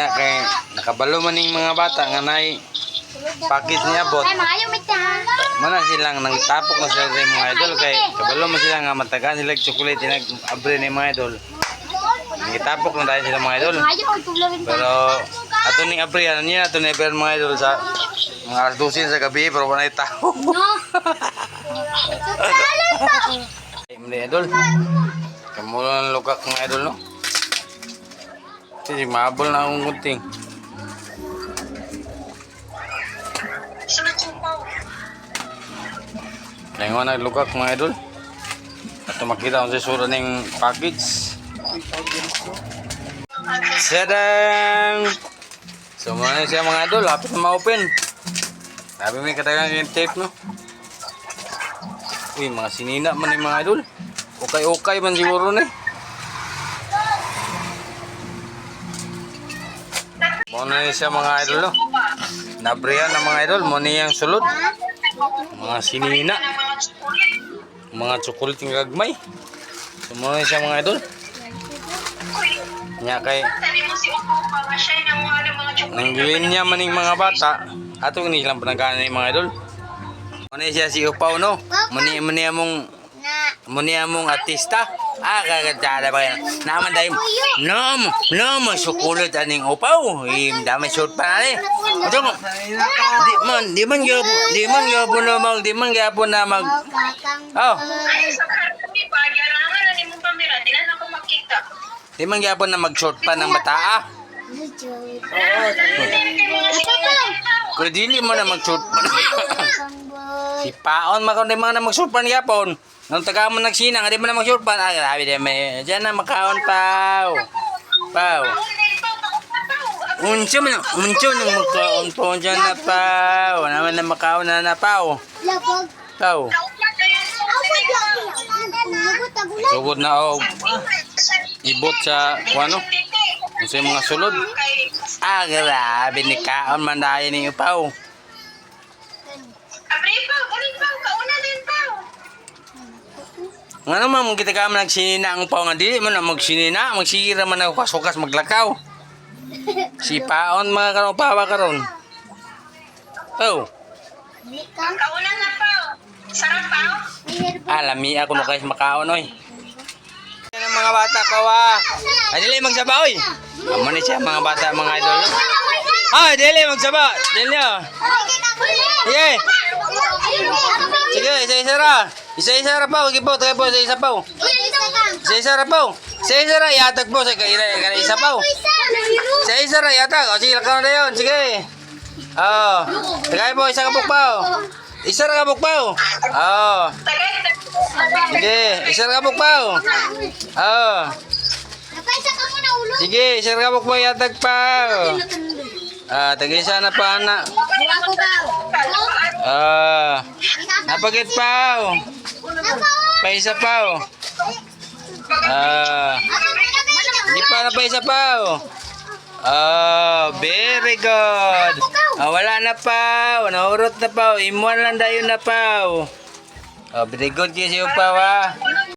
Nya kay nakabalo man ning mga bata nga nay pakit niya bot. Ay, maayo. Mana silang nang tapok na sila sa mga idol kay kabalo man sila nga matagaan sila og chocolate nag abre ni mga idol. Nagitapok na tayo sila mga idol. Pero ato ning abre ano niya ato ni pero mga idol sa mga alas 12 sa gabi pero wala tao. No. Pa. Ay, mga idol. Kamu lang lukak mga idol no. Kasi mabol na akong gunting. Kaya nga naglukak mga idol. At makita kung sa sura ng package. Sadang! So muna siya mga idol, hapit na ma-open. Sabi may katagang yung tape no. Uy, mga sinina man yung mga idol. Okay-okay man siguro na eh. Muna siya mga idol no. Nabriyan ng mga idol, muna yung sulod. Mga sinina. Mga tsukulit yung gagmay. So muna siya mga idol. Nya kay Nanggilin niya maning mga bata. Ato ni lang panagana ni mga idol. Muna siya si Upaw no. Muni muni among Na. muni among artista. Ah, kagatada ba yan? Naman dahil, no, no, masukulot aning upaw. Im, dami short pa na eh. Ito mo, di man, di man gapo, di man gapo na mag, di man gapo na mag, oh, di man gapo na mag short pa ng bata ah. Kung dili mo na mag short pa. si Paon, makaw di man na mag short pa ni Yapon. Nung taga mo nagsinang, di mo na mag short pa. Ah, grabe di may, dyan na makaon pao. Pao. Unsa man, unsa nang makaon po dyan na pao. Naman na makaon na na pao. Pao. Sugod na o. Ibot sa, kung ano, kung sa mga sulod. Ah, grabe ni kaon man dahil ni upaw. Abri pa, ulit pa, kauna din pa. Nga naman, mong kita ka man nagsinina ang upaw nga dili man na magsinina, magsira man ako kasukas maglakaw. Si paon mga karon upawa karon. Oh. Kauna na pa. Sarap pa. alami ako no guys makaon oy. Mga bata pa wa. Ay dili magsaba oy. Amo ni siya mga bata mga idol. Ah, dili magsaba. Dili. oh. Sige. Sige, isa-isa ra. Isa-isa ra pa, gipo, tagay po, isa-isa pa. Isa-isa ra pa. Isa-isa ra, yatag po, sa kaila, kaila, isa pa. Isa-isa ra, yatag. O, sige, lakaw na yun, sige. Oo. Tagay po, isa kabuk pa. oh. Isa ra kabuk pa. oh. Sige, isa ra kabuk pa. oh. Oo. Napaisa ka muna ulo. Sige, isa ra kabuk pa, yatag pa. oh. Ah, tagay sana pa. Ako ba? Ah, napagit pa. oh. Paisa pa. oh. Ah. Hindi pa na pa isa pa. Oh. Oh, very good. Ah, wala na pa. Nahurot na pa. Imuan lang dayon na pa. Oh, very good yung pa. ah.